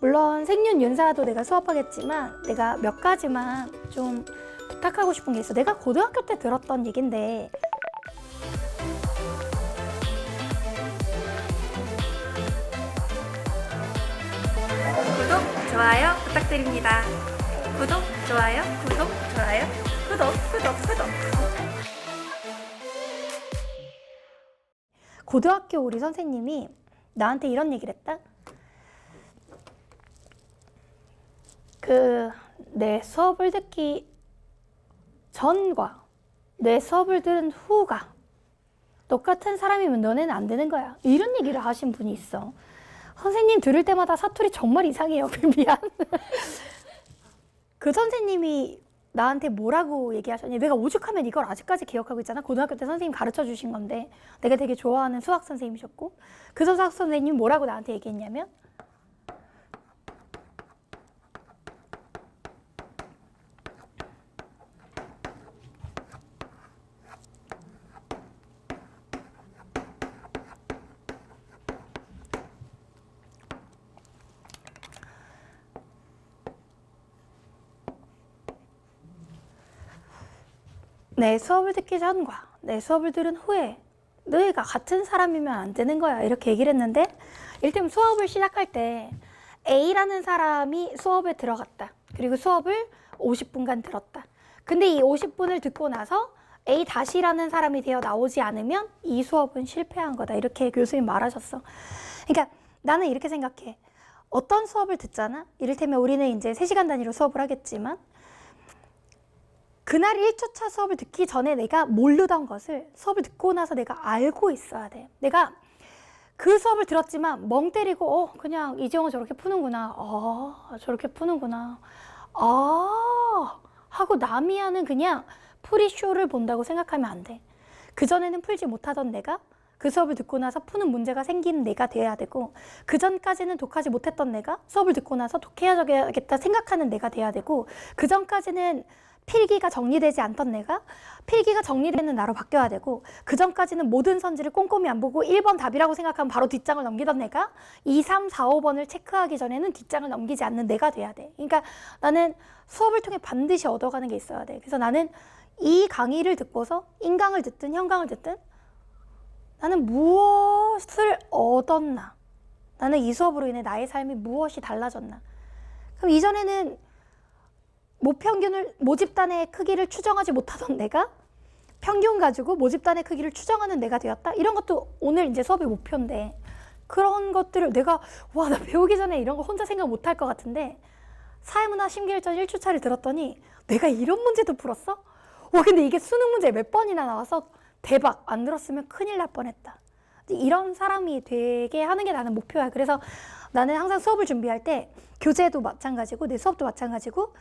물론 생윤 윤사도 내가 수업하겠지만 내가 몇 가지만 좀 부탁하고 싶은 게 있어. 내가 고등학교 때 들었던 얘긴데 구독, 좋아요 부탁드립니다. 구독, 좋아요, 구독, 좋아요, 구독, 구독, 구독. 고등학교 우리 선생님이 나한테 이런 얘기를 했다. 그 내 수업을 듣기 전과 내 수업을 들은 후가 똑같은 사람이면 너네는 안 되는 거야. 이런 얘기를 하신 분이 있어. 선생님 들을 때마다 사투리 정말 이상해요. 미안. 그 선생님이 나한테 뭐라고 얘기하셨냐. 내가 오죽하면 이걸 아직까지 기억하고 있잖아. 고등학교 때 선생님 가르쳐 주신 건데 내가 되게 좋아하는 수학 선생님이셨고 그 수학 선생님이 뭐라고 나한테 얘기했냐면 내 수업을 듣기 전과 내 수업을 들은 후에 너희가 같은 사람이면 안 되는 거야. 이렇게 얘기를 했는데, 일단 수업을 시작할 때 A라는 사람이 수업에 들어갔다. 그리고 수업을 50분간 들었다. 근데 이 50분을 듣고 나서 A 다시라는 사람이 되어 나오지 않으면 이 수업은 실패한 거다. 이렇게 교수님 말하셨어. 그러니까 나는 이렇게 생각해. 어떤 수업을 듣잖아? 이를테면 우리는 이제 3시간 단위로 수업을 하겠지만, 그날 1초차 수업을 듣기 전에 내가 모르던 것을 수업을 듣고 나서 내가 알고 있어야 돼. 내가 그 수업을 들었지만 멍 때리고 어 그냥 이재용은 저렇게 푸는구나. 어 저렇게 푸는구나. 아 하고 남이 하는 그냥 프리쇼를 본다고 생각하면 안 돼. 그전에는 풀지 못하던 내가 그 수업을 듣고 나서 푸는 문제가 생긴 내가 돼야 되고 그 전까지는 독하지 못했던 내가 수업을 듣고 나서 독해야겠다 생각하는 내가 돼야 되고 그 전까지는 필기가 정리되지 않던 내가 필기가 정리되는 나로 바뀌어야 되고 그 전까지는 모든 선지를 꼼꼼히 안 보고 1번 답이라고 생각하면 바로 뒷장을 넘기던 내가 2, 3, 4, 5번을 체크하기 전에는 뒷장을 넘기지 않는 내가 돼야 돼. 그러니까 나는 수업을 통해 반드시 얻어가는 게 있어야 돼. 그래서 나는 이 강의를 듣고서 인강을 듣든 현강을 듣든 나는 무엇을 얻었나? 나는 이 수업으로 인해 나의 삶이 무엇이 달라졌나? 그럼 이전에는 모평균을 모집단의 크기를 추정하지 못하던 내가 평균 가지고 모집단의 크기를 추정하는 내가 되었다. 이런 것도 오늘 이제 수업의 목표인데 그런 것들을 내가 와 나 배우기 전에 이런 거 혼자 생각 못할 것 같은데 사회문화 심기일전 1주차를 들었더니 내가 이런 문제도 풀었어? 와 근데 이게 수능 문제 몇 번이나 나와서 대박 안 들었으면 큰일 날 뻔했다. 이런 사람이 되게 하는 게 나는 목표야. 그래서 나는 항상 수업을 준비할 때 교재도 마찬가지고 내 수업도 마찬가지고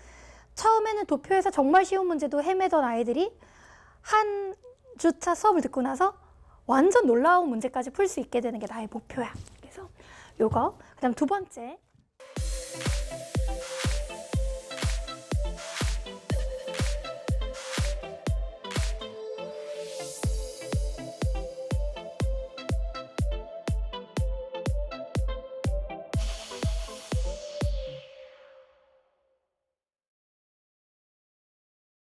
처음에는 도표에서 정말 쉬운 문제도 헤매던 아이들이 한 주차 수업을 듣고 나서 완전 놀라운 문제까지 풀 수 있게 되는 게 나의 목표야. 그래서 요거. 그 다음 두 번째.